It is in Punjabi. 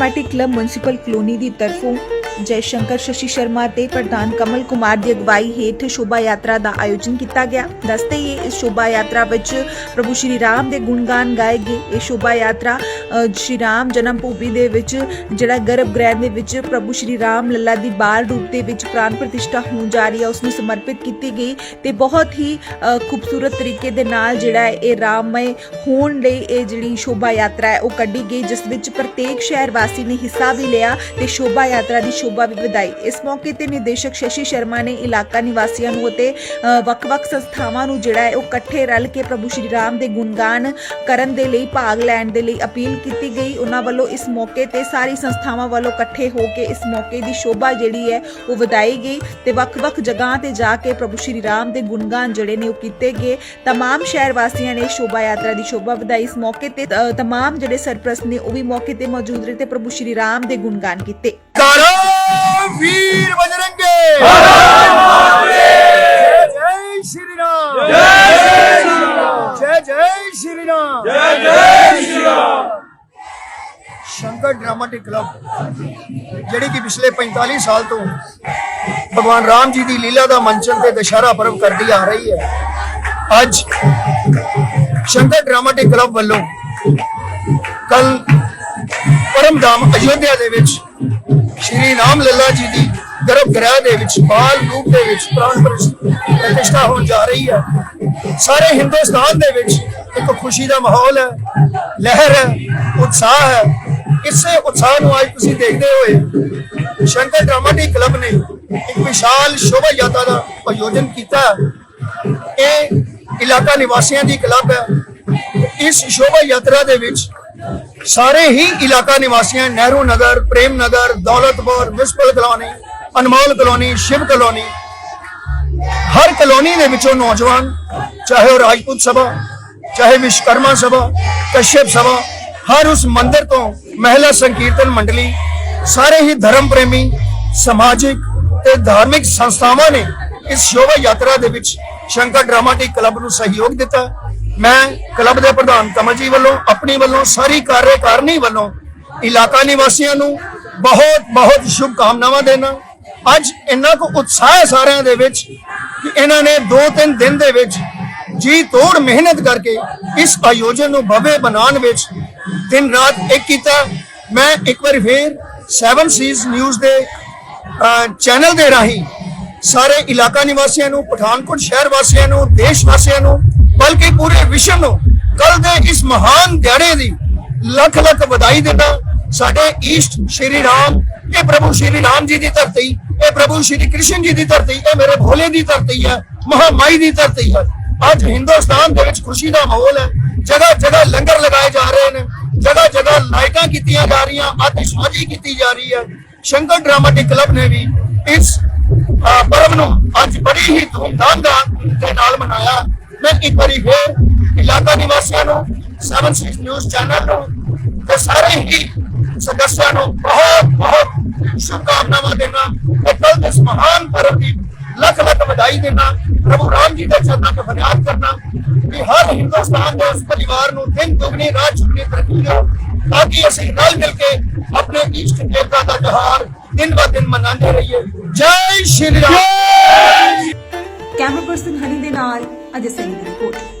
ਡਰਾਮੈਟਿਕ ਕਲੱਬ ਮਿਊਨਿਸਪਲ ਕਲੋਨੀ ਦੀ ਤਰਫੋਂ ਜੈ ਸ਼ੰਕਰ ਸ਼ਸ਼ੀ ਸ਼ਰਮਾ ਤੇ ਪ੍ਰਧਾਨ ਕਮਲ ਕੁਮਾਰ ਦੀ ਅਗਵਾਈ ਹੇਠ ਸ਼ੋਭਾ ਯਾਤਰਾ ਦਾ ਆਯੋਜਨ ਕੀਤਾ ਗਿਆ। ਦੱਸਦੇ ਹੀ ਇਸ ਸ਼ੋਭਾ ਯਾਤਰਾ ਵਿੱਚ ਪ੍ਰਭੂ ਸ਼੍ਰੀ ਰਾਮ ਦੇ ਗੁਣਗਾਨ ਗਾਏ ਗਏ। ਇਹ ਸ਼ੋਭਾ ਯਾਤਰਾ ਸ਼੍ਰੀ ਰਾਮ ਜਨਮ ਭੂਮੀ ਦੇ ਵਿੱਚ, ਜਿਹੜਾ ਗਰਭ ਗ੍ਰਹਿ ਦੇ ਵਿੱਚ ਪ੍ਰਭੂ ਸ਼੍ਰੀ ਰਾਮ ਲੱਲਾ ਦੀ ਬਾਲ ਰੂਪ ਦੇ ਵਿੱਚ ਪ੍ਰਾਨ ਪ੍ਰਤਿਸ਼ਠਾ ਹੋਣ ਜਾ ਰਹੀ ਹੈ, ਉਸ ਨੂੰ ਸਮਰਪਿਤ ਕੀਤੀ ਗਈ ਤੇ ਬਹੁਤ ਹੀ ਖੂਬਸੂਰਤ ਤਰੀਕੇ ਦੇ ਨਾਲ ਜਿਹੜਾ ਇਹ ਰਾਮਮਈ ਹੋਣ ਲਈ ਇਹ ਜਿਹੜੀ ਸ਼ੋਭਾ ਯਾਤਰਾ ਹੈ, ਉਹ ਕੱਢੀ ਗਈ, ਜਿਸ ਵਿੱਚ ਪ੍ਰਤੇਕ ਸ਼ਹਿਰ ਵਾਸੀ ਨੇ ਹਿੱਸਾ ਵੀ ਲਿਆ ਤੇ ਸ਼ੋਭਾ ਯਾਤਰਾ ਦੀ ਸ਼ੋਭਾ ਵੀ ਵਧਾਈ ਇਸ ਮੌਕੇ ਤੇ ਨਿਰਦੇਸ਼ਕ ਸ਼ਸ਼ੀ ਸ਼ਰਮਾ ਨੇ ਇਲਾਕਾ ਨਿਵਾਸੀਆਂ ਨੂੰ ਅਤੇ ਅ, ਵੱਖ-ਵੱਖ ਸੰਸਥਾਵਾਂ ਨੂੰ ਜਿਹੜਾ ਹੈ ਉਹ ਇਕੱਠੇ ਰਲ ਕੇ ਪ੍ਰਭੂ ਸ਼੍ਰੀ ਰਾਮ ਦੇ ਗੁਣਗਾਨ ਕਰਨ ਦੇ ਲਈ ਭਾਗ ਲੈਣ ਦੇ ਲਈ ਅਪੀਲ ਕੀਤੀ ਗਈ ਉਹਨਾਂ ਵੱਲੋਂ ਇਸ ਮੌਕੇ ਤੇ ਸਾਰੀ ਸੰਸਥਾਵਾਂ ਵੱਲੋਂ ਇਕੱਠੇ ਹੋ ਕੇ ਇਸ ਮੌਕੇ ਦੀ ਸ਼ੋਭਾ ਜਿਹੜੀ ਹੈ ਉਹ ਵਧਾਈ ਗਈ ਤੇ ਵੱਖ-ਵੱਖ ਜਗ੍ਹਾ ਤੇ ਜਾ ਕੇ ਪ੍ਰਭੂ ਸ਼੍ਰੀ ਰਾਮ ਦੇ ਗੁਣਗਾਨ ਜਿਹੜੇ ਨੇ ਉਹ ਕੀਤੇ ਗਏ तमाम ਸ਼ਹਿਰ ਵਾਸੀਆਂ ਨੇ ਸ਼ੋਭਾ ਯਾਤਰਾ ਦੀ ਸ਼ੋਭਾ ਵਧਾਈ ਇਸ ਮੌਕੇ ਤੇ ਅ, तमाम ਜਿਹੜੇ ਸਰਪ੍ਰਸਤ ਨੇ ਉਹ ਵੀ ਮੌਕੇ ਤੇ ਮੌਜੂਦ ਰਹੇ ਤੇ ਪ੍ਰਭੂ ਸ਼੍ਰੀ ਰਾਮ ਦੇ ਗੁਣਗਾਨ ਕੀਤੇ ਕਾਰੋ ਵੀਰ ਬਜਰੰਗੇ। ਜੈ ਸ਼੍ਰੀ ਰਾਮ। ਜੈ ਸ਼੍ਰੀ ਰਾਮ ਜੈ ਜੈ ਸ਼੍ਰੀ ਰਾਮ। ਜੈ ਜੈ ਸ਼੍ਰੀ ਰਾਮ ਸ਼ੰਕਰ ਡਰਾਮਾਟਿਕ ਕਲੱਬ, ਜਿਹੜੀ ਕਿ ਪਿਛਲੇ 45 ਸਾਲ ਤੋਂ ਭਗਵਾਨ ਰਾਮ ਜੀ ਦੀ ਲੀਲਾ ਦਾ ਮੰਚਨ ਤੇ ਦੁਸਹਿਰਾ ਪਰਵ ਕਰਦੀ ਆ ਰਹੀ ਹੈ। ਅੱਜ ਸ਼ੰਕਰ ਡਰਾਮਾਟਿਕ ਕਲੱਬ ਵੱਲੋਂ ਕੱਲ ਪਰਮਧਾਮ ਅਯੋਧਿਆ ਦੇ ਵਿੱਚ ਸ਼੍ਰੀ ਰਾਮ ਲੱਲਾ ਜੀ ਦੀ ਗਰਭ ਗ੍ਰਹਿ ਦੇ ਵਿੱਚ, ਬਾਲ ਰੂਪ ਦੇ ਵਿੱਚ ਪ੍ਰਾਣ ਪ੍ਰਤਿਸ਼ਠਾ ਹੋਣ ਜਾ ਰਹੀ ਹੈ। ਸਾਰੇ ਹਿੰਦੁਸਤਾਨ ਦੇ ਵਿੱਚ ਇੱਕ ਖੁਸ਼ੀ ਦਾ ਮਾਹੌਲ ਹੈ, ਲਹਿਰ ਹੈ, ਉਤਸ਼ਾਹ ਹੈ। ਇਸੇ ਉਤਸ਼ਾਹ ਨੂੰ ਅੱਜ ਤੁਸੀਂ ਦੇਖਦੇ ਹੋਏ ਸ਼ੰਕਰ ਡਰਾਮਾਟਿਕ ਕਲੱਬ ਨੇ ਇੱਕ ਵਿਸ਼ਾਲ ਸ਼ੋਭਾ ਯਾਤਰਾ ਦਾ ਆਯੋਜਨ ਕੀਤਾ ਇਹ ਇਲਾਕਾ ਨਿਵਾਸੀਆਂ ਦੀ ਕਲੱਬ ਹੈ। ਇਸ ਸ਼ੋਭਾ ਯਾਤਰਾ ਦੇ ਵਿੱਚ ਸਾਰੇ ਹੀ ਇਲਾਕਾ ਨਿਵਾਸੀਆਂ Nehru Nagar, Prem Nagar Daulatpur ਵਿਸਪਲ colony, Anmol colony, Shiv colony, ਹਰ ਕਲੋਨੀ ਦੇ ਵਿੱਚੋਂ ਨੌਜਵਾਨ, ਚਾਹੇ ਉਹ ਰਾਜਪੂਤ ਸਭਾ, ਚਾਹੇ ਵਿਸ਼ਕਰਮਾ ਸਭਾ, ਕਸ਼ਯਪ ਸਭਾ, ਹਰ ਉਸ ਮੰਦਿਰ ਤੋਂ ਮਹਿਲਾ ਸੰਕੀਰਤਨ ਮੰਡਲੀ, ਸਾਰੇ ਹੀ ਧਰਮ ਪ੍ਰੇਮੀ, ਸਮਾਜਿਕ ਤੇ ਧਾਰਮਿਕ ਸੰਸਥਾਵਾਂ ਨੇ ਇਸ ਸ਼ੋਭਾ ਯਾਤਰਾ ਦੇ ਵਿੱਚ ਸ਼ੰਕਰ ਡਰਾਮਾਟਿਕ ਕਲੱਬ ਨੂੰ ਸਹਿਯੋਗ ਦਿੱਤਾ। ਮੈਂ ਕਲੱਬ ਦੇ ਪ੍ਰਧਾਨ ਕਮਲ ਜੀ ਵੱਲੋਂ, ਆਪਣੀ ਵੱਲੋਂ, ਸਾਰੀ ਕਾਰਜਕਾਰਨੀ ਵੱਲੋਂ ਇਲਾਕਾ ਨਿਵਾਸੀਆਂ ਨੂੰ ਬਹੁਤ ਬਹੁਤ ਸ਼ੁਭ ਕਾਮਨਾਵਾਂ ਦੇਣਾ। ਅੱਜ ਇੰਨਾ ਕੁ ਉਤਸ਼ਾਹ ਹੈ ਸਾਰਿਆਂ ਦੇ ਵਿੱਚ ਕਿ ਇਹਨਾਂ ਨੇ 2-3 ਦਿਨ ਦੇ ਵਿੱਚ ਜੀ ਤੋੜ ਮਿਹਨਤ ਕਰਕੇ ਇਸ ਆਯੋਜਨ ਨੂੰ ਭव्य ਬਣਾਉਣ ਵਿੱਚ ਦਿਨ ਰਾਤ ਇੱਕ ਕੀਤਾ। ਮੈਂ ਇੱਕ ਵਾਰ ਫੇਰ 7 ਸੀਜ਼ ਨਿਊਜ਼ ਦੇ ਚੈਨਲ ਦੇ ਰਾਹੀਂ ਸਾਰੇ ਇਲਾਕਾ ਨਿਵਾਸੀਆਂ ਨੂੰ, ਪਠਾਨਕੋਟ ਸ਼ਹਿਰ ਵਾਸੀਆਂ ਨੂੰ, ਦੇਸ਼ ਵਾਸੀਆਂ ਨੂੰ ਬਲਕਿ ਪੂਰੇ ਵਿਸ਼ਵ ਨੂੰ ਕੱਲ ਦੇ ਇਸ ਮਹਾਨ ਦਿਹਾੜੇ ਦੀ ਲੱਖ ਲੱਖ ਵਧਾਈ ਦਿੰਦਾ ਸਾਡੇ ਈਸ਼ਟ ਸ਼੍ਰੀ ਰਾਮ, ਇਹ ਪ੍ਰਭੂ ਸ਼੍ਰੀ ਰਾਮ ਜੀ ਦੀ ਧਰਤੀ, ਇਹ ਪ੍ਰਭੂ ਸ਼੍ਰੀ ਕ੍ਰਿਸ਼ਨ ਜੀ ਦੀ ਧਰਤੀ, ਇਹ ਮੇਰੇ ਭੋਲੇ ਦੀ ਧਰਤੀ ਹੈ, ਮਹਾਮਾਈ ਦੀ ਧਰਤੀ ਹੈ। ਅੱਜ ਹਿੰਦੁਸਤਾਨ ਦੇ ਵਿੱਚ ਖੁਸ਼ੀ ਦਾ ਮਾਹੌਲ ਹੈ। ਜਗ੍ਹਾ ਜਗ੍ਹਾ ਲੰਗਰ ਲਗਾਏ ਜਾ ਰਹੇ ਨੇ। ਜਗ੍ਹਾ ਜਗ੍ਹਾ ਲਾਈਟਾਂ ਕੀਤੀਆਂ ਜਾ ਰਹੀਆਂ ਆਤਿਸ਼ਬਾਜ਼ੀ ਕੀਤੀ ਜਾ ਰਹੀ ਹੈ। ਸ਼ੰਕਰ ਡਰਾਮਾਟਿਕ ਕਲੱਬ ਨੇ ਵੀ ਇਸ, ਅਹ ਨੂੰ ਅੱਜ ਬੜੀ ਹੀ ਧੂਮਧਾਮ ਦਾ ਦੇ ਨਾਲ ਮਨਾਇਆ। ਮੈਂ ਇੱਕ ਵਾਰੀ ਫੇਰ ਇਲਾਕਾ ਨਿਵਾਸੀਆਂ ਨੂੰ 76 ਨਿਊਜ਼ ਚੈਨਲ ਨੂੰ ਤੇ ਸਾਰੇ ਹੀ ਸਦੱਸਿਆਂ ਨੂੰ ਬਹੁਤ ਬਹੁਤ ਸ਼ੁਭਕਾਮਨਾਵਾਂ ਦੇਣਾ ਤੇ ਕੱਲ ਇਸ ਮਹਾਨ ਪਰਵ ਦੀ ਲੱਖ ਲੱਖ ਵਧਾਈ ਦੇਣਾ, ਪ੍ਰਭੂ ਰਾਮ ਜੀ ਦੇ ਚਰਨਾਂ 'ਤੇ ਫਰਿਆਦ ਕਰਨਾ ਕਿ ਹਰ ਹਿੰਦੁਸਤਾਨ ਦੇ ਉਸ ਪਰਿਵਾਰ ਨੂੰ ਦਿਨ ਦੁਗਣੀ, ਰਾਤ ਚੁਗਣੀ ਤਰੱਕੀ ਦਿਓ, ਤਾਂ ਕਿ ਅਸੀਂ ਰਲ ਮਿਲ ਕੇ ਆਪਣੇ ਇਸ਼ਟ ਦੇਵਤਾ ਦਾ ਤਿਉਹਾਰ ਦਿਨ ਬਾ ਦਿਨ ਮਨਾਉਂਦੇ ਰਹੀਏ। ਜੈ ਸ਼੍ਰੀ ਰਾਮ। ਕੈਮਰਾ ਪਰਸਨ ਹਨੀ ਦੇ ਨਾਲ ਅਜੇ ਸਹੀ ਦੀ ਰਿਪੋਰਟ